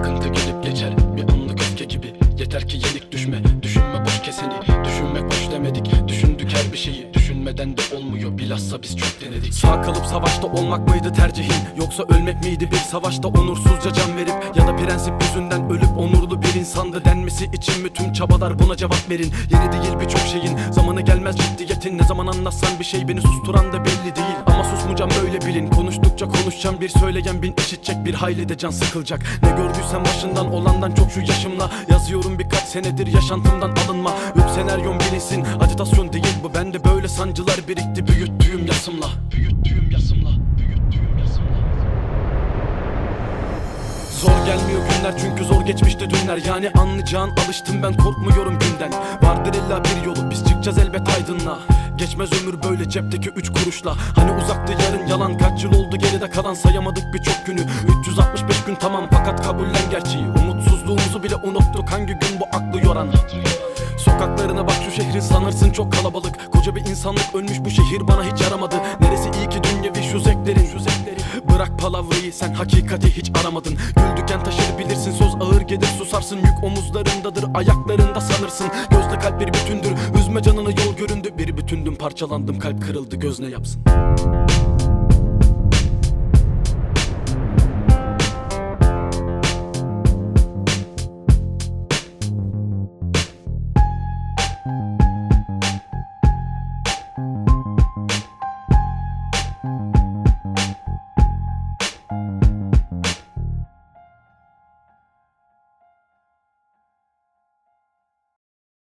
sıkıntı gelip geçer. Bir anlık öfke gibi. Yeter ki yenik düşme. Düşünme boş keseni Düşünmek boş demedik. Düşündük her bir şeyi. Düşünmeden de olmuyor. Bilhassa biz çok denedik. Sağ kalıp savaşta olmak mıydı tercihin? Yoksa ölmek miydi bir savaşta onursuzca can verip Ya da prensip yüzünden denmesi için tüm çabalar buna cevap verin. Yeni değil birçok şeyin. Zamanı gelmez ciddiyetin. Ne zaman anlatsan bir şey beni susturan da belli değil. Ama susmayacağım böyle bilin. Konuştukça konuşacağım. Bir söyleyen bin işitecek. Bir hayli de can sıkılacak. Ne gördüysem başından olandan çok şu yaşımla. Yazıyorum birkaç senedir yaşantımdan alınma. Yok senaryom bilinsin. Acitasyon değil bu. Bende böyle sancılar birikti büyüttüğüm yasımla Büyüttüğüm yasımla Büyüttüğüm yasımla Zor gelmiyor günler çünkü zor geçmişti dünler. Yani anlayacağın alıştım ben korkmuyorum günden. Vardır illa bir yolu biz çıkacağız elbet aydınla Geçmez ömür böyle cepteki üç kuruşla. Hani uzaktı yarın yalan kaç yıl oldu geride kalan sayamadık birçok günü. 365 gün tamam fakat kabullen gerçeği. Umutsuzluğumuzu bile unuttuk hangi gün bu aklı yoran? Sokaklarına bak şu şehrin sanırsın çok kalabalık. Koca bir insanlık ölmüş bu şehir bana hiç yaramadı palavrayı sen hakikati hiç aramadın. Güldüken taşır bilirsin söz ağır gelir susarsın. Yük omuzlarındadır ayaklarında sanırsın. Gözle kalp bir bütündür üzme canını yol göründü. Bir bütündüm parçalandım kalp kırıldı göz ne yapsın? Thank you